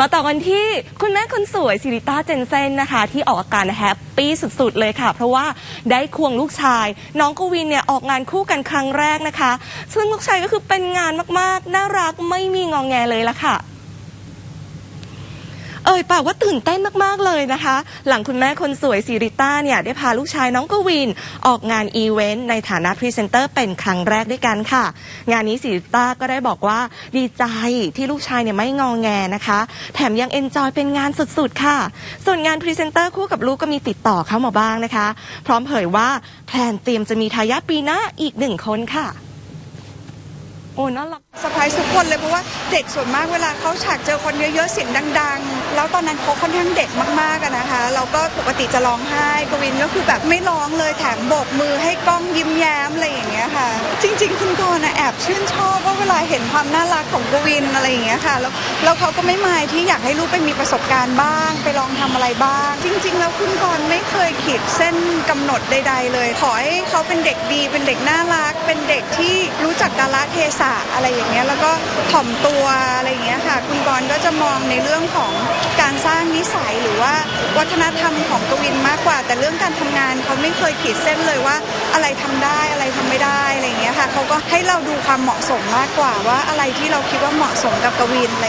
มาต่อกันที่คุณแม่คนสวยซิริต้าเจนเซนนะคะ ที่ออกอาการแฮปปี้สุดๆเลยค่ะ เพราะว่าได้ควงลูกชาย น้องกวินเนี่ยออกงานคู่กันครั้งแรกนะคะ ซึ่งลูกชายก็คือเป็นงานมากๆ น่ารักไม่มีงองแงเลยละค่ะ เอ่ยปากว่าตื่นเต้นมากๆเลยนะคะ หลังคุณแม่คนสวยซิริต้าเนี่ยได้พาลูกชายน้องกวิน ออกงานอีเวนต์ในฐานะพรีเซนเตอร์เป็นครั้งแรกด้วยกันค่ะ งานนี้ซิริต้าก็ได้บอกว่าดีใจที่ลูกชายเนี่ยไม่งองแงนะคะ แถมยังเอนจอยเป็นงานสุดๆค่ะ ส่วนงานพรีเซนเตอร์คู่กับลูกก็มีติดต่อเข้ามาบ้างนะคะ พร้อมเผยว่าแพลนเตรียมจะมีทายาทปีหน้าอีกหนึ่งคนค่ะ โอ้น่ารัก เซอร์ไพรส์ทุกคนเลยเพราะว่าเด็กส่วนมากเวลาเขาฉากเจอคนเยอะๆเสียงดัง ๆ แล้วตอนนั้นเขาค่อนข้างเด็กมากๆอะนะคะ เราก็ปกติจะร้องไห้กวินก็คือแบบไม่ร้องเลยแถมโบกมือให้กล้องยิ้มแย้มอะไรอย่างเงี้ยค่ะ จริง ๆ คุณกรณ์นะแอบชื่นชอบว่าเวลาเห็นความน่ารักของกวินอะไรอย่างเงี้ยค่ะแล้วแล้วเขาก็ไม่มายที่อยากให้ลูกไปมีประสบการณ์บ้าง ไปลองทำอะไรบ้าง จริง ๆ แล้วคุณกรณ์ไม่เคยขีดเส้นกำหนดใด ๆ เลย ขอให้เขาเป็นเด็กดีเป็นเด็กน่ารัก เป็นเด็กที่รู้จักกาลเทศะอะไรอย่างเงี้ยแล้วก็ถ่อมตัวอะไรอย่างเงี้ยค่ะ คุณกรก็จะมองในเรื่องของการสร้างนิสัยหรือว่าวัฒนธรรมของกวินมากกว่า แต่เรื่องการทำงานเขาไม่เคยขีดเส้นเลยว่าอะไรทำได้อะไรทำไม่ได้อะไรอย่างเงี้ยค่ะเขาก็ให้เราดูความเหมาะสมมากกว่าว่าอะไรที่เราคิดว่าเหมาะสมกับกวินอะไร